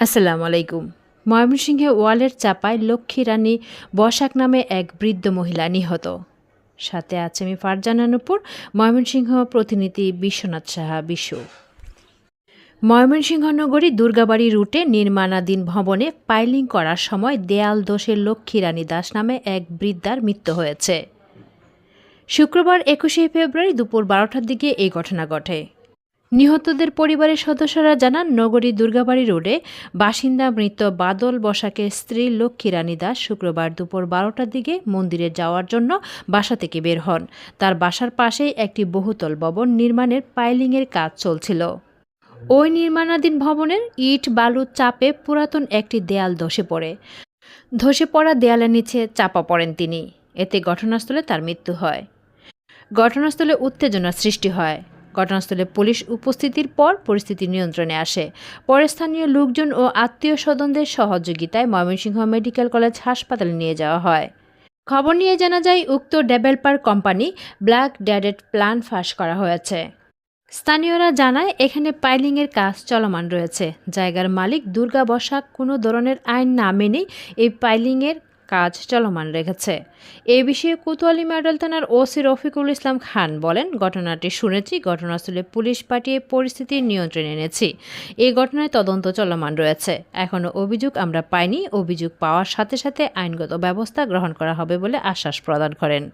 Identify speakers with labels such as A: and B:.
A: আসসালামু আলাইকুম। ময়মনসিংহে ওয়ালের চাপায় লক্ষ্মী রানী বসাক নামে এক বৃদ্ধ মহিলা নিহত। সাথে আছে আমি ফারজানা নুপুর, ময়মনসিংহ প্রতিনিধি বিশ্বনাথ সাহা বিশ্ব। ময়মনসিংহ নগরী দুর্গাবাড়ি রুটে নির্মাণাধীন ভবনে পাইলিং করার সময় দেয়াল দোষের লক্ষ্মী রানী দাস নামে এক বৃদ্ধার মৃত্যু হয়েছে। শুক্রবার একুশে ফেব্রুয়ারি দুপুর বারোটার দিকে এই ঘটনা ঘটে। নিহতদের পরিবারের সদস্যরা জানান নগরী দুর্গাবাড়ি রোডে বাসিন্দা মৃত বাদল বসাকে স্ত্রী লক্ষ্মী রানী দাস শুক্রবার দুপুর বারোটার দিকে মন্দিরে যাওয়ার জন্য বাসা থেকে বের হন। তার বাসার পাশেই একটি বহুতল ভবন নির্মাণের পাইলিংয়ের কাজ চলছিল। ওই নির্মাণাধীন ভবনের ইট বালু চাপে পুরাতন একটি দেয়াল ধসে পড়ে। ধসে পড়া দেয়ালের নিচে চাপা পড়েন তিনি। এতে ঘটনাস্থলে তার মৃত্যু হয়। ঘটনাস্থলে উত্তেজনা সৃষ্টি হয়। ঘটনাস্থলে পুলিশ উপস্থিতির পর পরিস্থিতি নিয়ন্ত্রণে আসে। পরে স্থানীয় লোকজন ও আত্মীয় স্বজনদের সহযোগিতায় ময়মনসিংহ মেডিকেল কলেজ হাসপাতালে নিয়ে যাওয়া হয়। খবর নিয়ে জানা যায়, উক্ত ডেভেলপার কোম্পানি ব্ল্যাক ড্যাডেড প্ল্যান ফাঁস করা হয়েছে। স্থানীয়রা জানায়, এখানে পাইলিংয়ের কাজ চলমান রয়েছে। জায়গার মালিক দুর্গা বসাক কোনো ধরনের আইন না মেনেই এই পাইলিংয়ের কাজ চলমান রেখেছে। এ বিষয়ে কোতোয়ালি মডেল থানার ওসি রফিকুল ইসলাম খান বলেন, ঘটনাটি শুনেছি, ঘটনাস্থলে পুলিশ পাঠিয়ে পরিস্থিতি নিয়ন্ত্রণে এনেছি। এই ঘটনায় তদন্ত চলমান রয়েছে। এখনও অভিযোগ আমরা পাইনি। অভিযোগ পাওয়ার সাথে সাথে আইনগত ব্যবস্থা গ্রহণ করা হবে বলে আশ্বাস প্রদান করেন।